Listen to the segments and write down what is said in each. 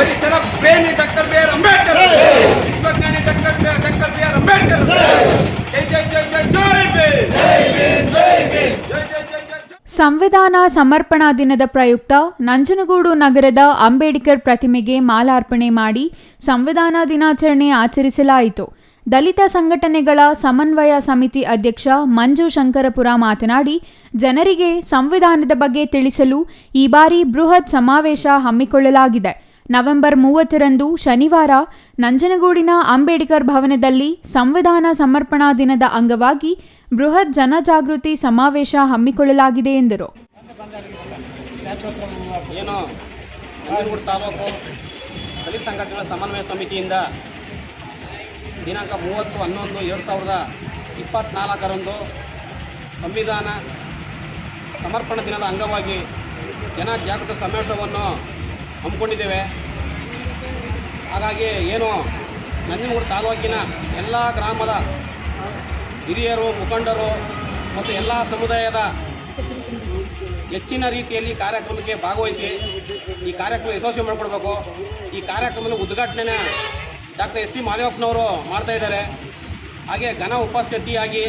ಪರಿಸರ ಪ್ರೇಮಿ doctor B R Ambedkar. ವಿಶ್ವಜ್ಞಾನಿ doctor doctor B R Ambedkar. ಜೈ. ಜೈ ಜೈ ಜೈ ಜೈ ಭೀಮ್. ಜೈ ಜೈ ಜೈ ಜೈ ಜೈ. ಸಂವಿಧಾನ ಸಮರ್ಪಣಾ ದಿನದ ಪ್ರಯುಕ್ತ ನಂಜನಗೂಡು ನಗರದ ಅಂಬೇಡ್ಕರ್ ಪ್ರತಿಮೆಗೆ ಮಾಲಾರ್ಪಣೆ ಮಾಡಿ ಸಂವಿಧಾನ ದಿನಾಚರಣೆ ಆಚರಿಸಲಾಯಿತು. ದಲಿತ ಸಂಘಟನೆಗಳ ಸಮನ್ವಯ ಸಮಿತಿ ಅಧ್ಯಕ್ಷ ಮಂಜು ಶಂಕರಪುರ ಮಾತನಾಡಿ ಜನರಿಗೆ ಸಂವಿಧಾನದ ಬಗ್ಗೆ ತಿಳಿಸಲು ಈ ಬಾರಿ ಬೃಹತ್ ಸಮಾವೇಶ ಹಮ್ಮಿಕೊಳ್ಳಲಾಗಿದೆ. ನವೆಂಬರ್ ಮೂವತ್ತರಂದು ಶನಿವಾರ ನಂಜನಗೂಡಿನ ಅಂಬೇಡ್ಕರ್ ಭವನದಲ್ಲಿ ಸಂವಿಧಾನ ಸಮರ್ಪಣಾ ದಿನದ ಅಂಗವಾಗಿ ಬೃಹತ್ ಜನಜಾಗೃತಿ ಸಮಾವೇಶ ಹಮ್ಮಿಕೊಳ್ಳಲಾಗಿದೆ ಎಂದರು. ಸಮನ್ವಯ ಸಮಿತಿಯಿಂದ ದಿನಾಂಕ ಮೂವತ್ತು ಹನ್ನೊಂದು ಎರಡು ಸಾವಿರದ ಇಪ್ಪತ್ತ್ನಾಲ್ಕರಂದು ಸಂವಿಧಾನ ಸಮರ್ಪಣಾ ದಿನದ ಅಂಗವಾಗಿ ಜನ ಜಾಗೃತ ಸಮಾವೇಶವನ್ನು ಹಮ್ಮಿಕೊಂಡಿದ್ದೇವೆ. ಹಾಗಾಗಿ ಏನು ನಂಜನಗೂಡು ತಾಲೂಕಿನ ಎಲ್ಲ ಗ್ರಾಮದ ಹಿರಿಯರು, ಮುಖಂಡರು ಮತ್ತು ಎಲ್ಲ ಸಮುದಾಯದ ಹೆಚ್ಚಿನ ರೀತಿಯಲ್ಲಿ ಕಾರ್ಯಕ್ರಮಕ್ಕೆ ಭಾಗವಹಿಸಿ ಈ ಕಾರ್ಯಕ್ರಮ ಯಶಸ್ವಿ ಮಾಡಿಕೊಡ್ಬೇಕು. ಈ ಕಾರ್ಯಕ್ರಮದ ಉದ್ಘಾಟನೆ ಡಾಕ್ಟರ್ ಎಸ್ ಸಿ ಮಾದೇವಪ್ಪನವರು ಮಾಡ್ತಾ ಇದ್ದಾರೆ. ಹಾಗೆ ಘನ ಉಪಸ್ಥಿತಿಯಾಗಿ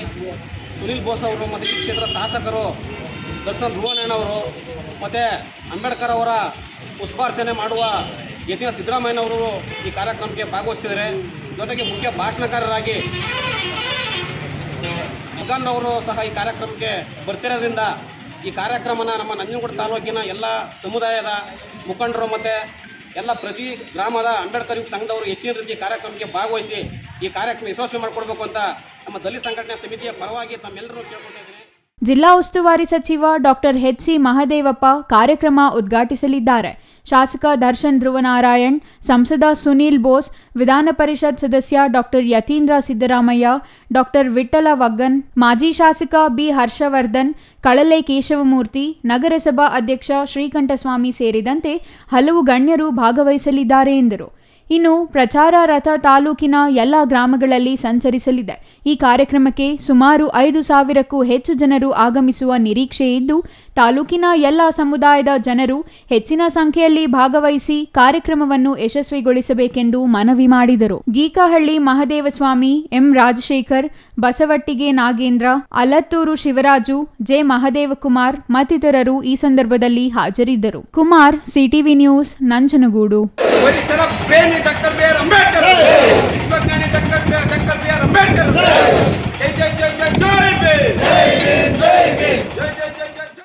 ಸುನಿಲ್ ಬೋಸ್ ಅವರು ಮತ್ತು ಈ ಕ್ಷೇತ್ರ ಶಾಸಕರು ದರ್ಶನ್ ಅವರು ಮತ್ತು ಅಂಬೇಡ್ಕರ್ ಅವರ ಪುಷ್ಪಾರ್ಚನೆ ಮಾಡುವ ಯತಿನ ಸಿದ್ದರಾಮಯ್ಯನವರು ಈ ಕಾರ್ಯಕ್ರಮಕ್ಕೆ ಭಾಗವಹಿಸ್ತಿದ್ದಾರೆ. ಜೊತೆಗೆ ಮುಖ್ಯ ಭಾಷಣಕಾರರಾಗಿ ಮಗನ್ ಅವರು ಸಹ ಈ ಕಾರ್ಯಕ್ರಮಕ್ಕೆ ಬರ್ತಿರೋದ್ರಿಂದ ಈ ಕಾರ್ಯಕ್ರಮನ ನಮ್ಮ ನಂಜನಗೂಡು ತಾಲೂಕಿನ ಎಲ್ಲ ಸಮುದಾಯದ ಮುಖಂಡರು ಮತ್ತು ಎಲ್ಲ ಪ್ರತಿ ಗ್ರಾಮದ ಅಂಬೇಡ್ಕರ್ ಯುವ ಸಂಘದವರು ಹೆಚ್ಚಿನ ರೀತಿ ಕಾರ್ಯಕ್ರಮಕ್ಕೆ ಭಾಗವಹಿಸಿ ಈ ಕಾರ್ಯಕ್ರಮ ಯಶಸ್ವಿ ಮಾಡಿಕೊಡ್ಬೇಕು ಅಂತ ನಮ್ಮ ದಲಿತ ಸಂಘಟನೆ ಸಮಿತಿಯ ಪರವಾಗಿ ತಮ್ಮೆಲ್ಲರೂ ಕೇಳ್ಕೊತಾ ಜಿಲ್ಲಾ ಉಸ್ತುವಾರಿ ಸಚಿವ ಡಾಕ್ಟರ್ ಎಚ್ ಸಿ ಮಹದೇವಪ್ಪ ಕಾರ್ಯಕ್ರಮ ಉದ್ಘಾಟಿಸಲಿದ್ದಾರೆ. ಶಾಸಕ ದರ್ಶನ್ ಧ್ರುವನಾರಾಯಣ್, ಸಂಸದ ಸುನೀಲ್ ಬೋಸ್, ವಿಧಾನ ಪರಿಷತ್ ಸದಸ್ಯ ಡಾಕ್ಟರ್ ಯತೀಂದ್ರ ಸಿದ್ದರಾಮಯ್ಯ, ಡಾಕ್ಟರ್ ವಿಠಲ ವಗ್ಗನ್, ಮಾಜಿ ಶಾಸಕ ಬಿ ಹರ್ಷವರ್ಧನ್, ಕಳಲೆ ಕೇಶವಮೂರ್ತಿ, ನಗರಸಭಾ ಅಧ್ಯಕ್ಷ ಶ್ರೀಕಂಠಸ್ವಾಮಿ ಸೇರಿದಂತೆ ಹಲವು ಗಣ್ಯರು ಭಾಗವಹಿಸಲಿದ್ದಾರೆ ಎಂದರು. ಇನ್ನು ಪ್ರಚಾರ ರಥ ತಾಲೂಕಿನ ಎಲ್ಲ ಗ್ರಾಮಗಳಲ್ಲಿ ಸಂಚರಿಸಲಿದೆ. ಈ ಕಾರ್ಯಕ್ರಮಕ್ಕೆ ಸುಮಾರು ಐದು ಸಾವಿರಕ್ಕೂ ಹೆಚ್ಚು ಜನರು ಆಗಮಿಸುವ ನಿರೀಕ್ಷೆ ಇದ್ದು ತಾಲೂಕಿನ ಎಲ್ಲ ಸಮುದಾಯದ ಜನರು ಹೆಚ್ಚಿನ ಸಂಖ್ಯೆಯಲ್ಲಿ ಭಾಗವಹಿಸಿ ಕಾರ್ಯಕ್ರಮವನ್ನು ಯಶಸ್ವಿಗೊಳಿಸಬೇಕೆಂದು ಮನವಿ ಮಾಡಿದರು. ಗೀಕಹಳ್ಳಿ ಮಹದೇವಸ್ವಾಮಿ, ಎಂ. ರಾಜಶೇಖರ್, ಬಸವಟ್ಟಿಗೆ ನಾಗೇಂದ್ರ, ಅಲತ್ತೂರು ಶಿವರಾಜು, ಜೆ. ಮಹದೇವಕುಮಾರ್ ಮತ್ತಿತರರು ಈ ಸಂದರ್ಭದಲ್ಲಿ ಹಾಜರಿದ್ದರು. Kumar, CTV news, Nanjangud.